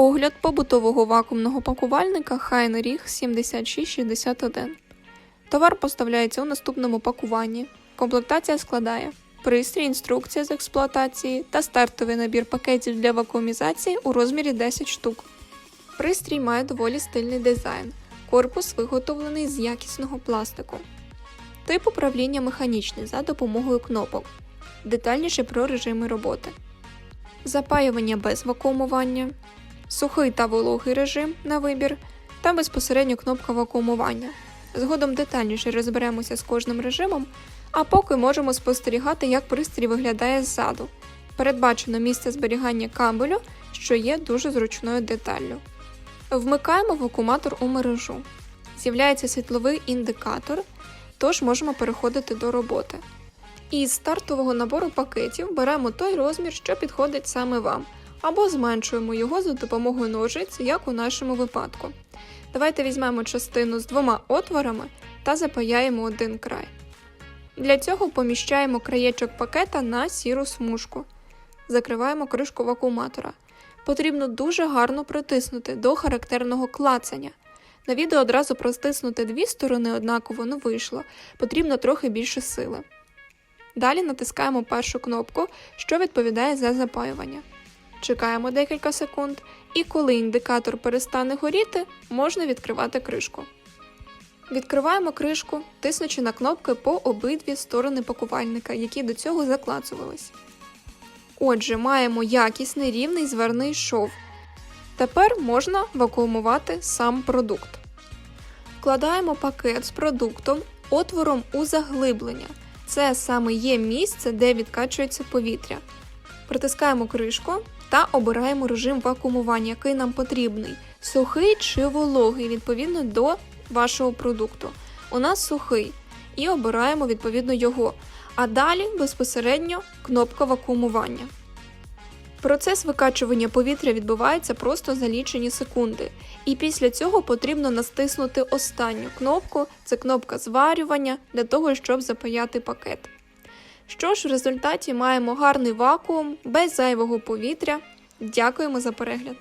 Огляд побутового вакуумного пакувальника Хайнеріг 7661. Товар поставляється у наступному пакуванні. Комплектація складає пристрій, інструкція з експлуатації та стартовий набір пакетів для вакуумізації у розмірі 10 штук. Пристрій має доволі стильний дизайн. Корпус виготовлений з якісного пластику. Тип управління механічний за допомогою кнопок. Детальніше про режими роботи. Запаювання без вакуумування, сухий та вологий режим на вибір та безпосередньо кнопка вакуумування. Згодом детальніше розберемося з кожним режимом, а поки можемо спостерігати, як пристрій виглядає ззаду. Передбачено місце зберігання кабелю, що є дуже зручною деталлю. Вмикаємо вакууматор у мережу. З'являється світловий індикатор, тож можемо переходити до роботи. Із стартового набору пакетів беремо той розмір, що підходить саме вам, або зменшуємо його за допомогою ножиць, як у нашому випадку. Давайте візьмемо частину з двома отворами та запаяємо один край. Для цього поміщаємо краєчок пакета на сіру смужку. Закриваємо кришку вакууматора. Потрібно дуже гарно притиснути до характерного клацання. На відео одразу простиснути дві сторони однаково не вийшло, потрібно трохи більше сили. Далі натискаємо першу кнопку, що відповідає за запаювання. Чекаємо декілька секунд, і коли індикатор перестане горіти, можна відкривати кришку. Відкриваємо кришку, тиснучи на кнопки по обидві сторони пакувальника, які до цього заклацувались. Отже, маємо якісний рівний зварний шов. Тепер можна вакуумувати сам продукт. Вкладаємо пакет з продуктом отвором у заглиблення. Це саме є місце, де відкачується повітря. Притискаємо кришку та обираємо режим вакуумування, який нам потрібний: сухий чи вологий, відповідно до вашого продукту. У нас сухий, і обираємо відповідно його. А далі безпосередньо кнопка вакуумування. Процес викачування повітря відбувається просто за лічені секунди, і після цього потрібно настиснути останню кнопку це кнопка зварювання для того, щоб запаяти пакет. Що ж, в результаті маємо гарний вакуум без зайвого повітря. Дякуємо за перегляд!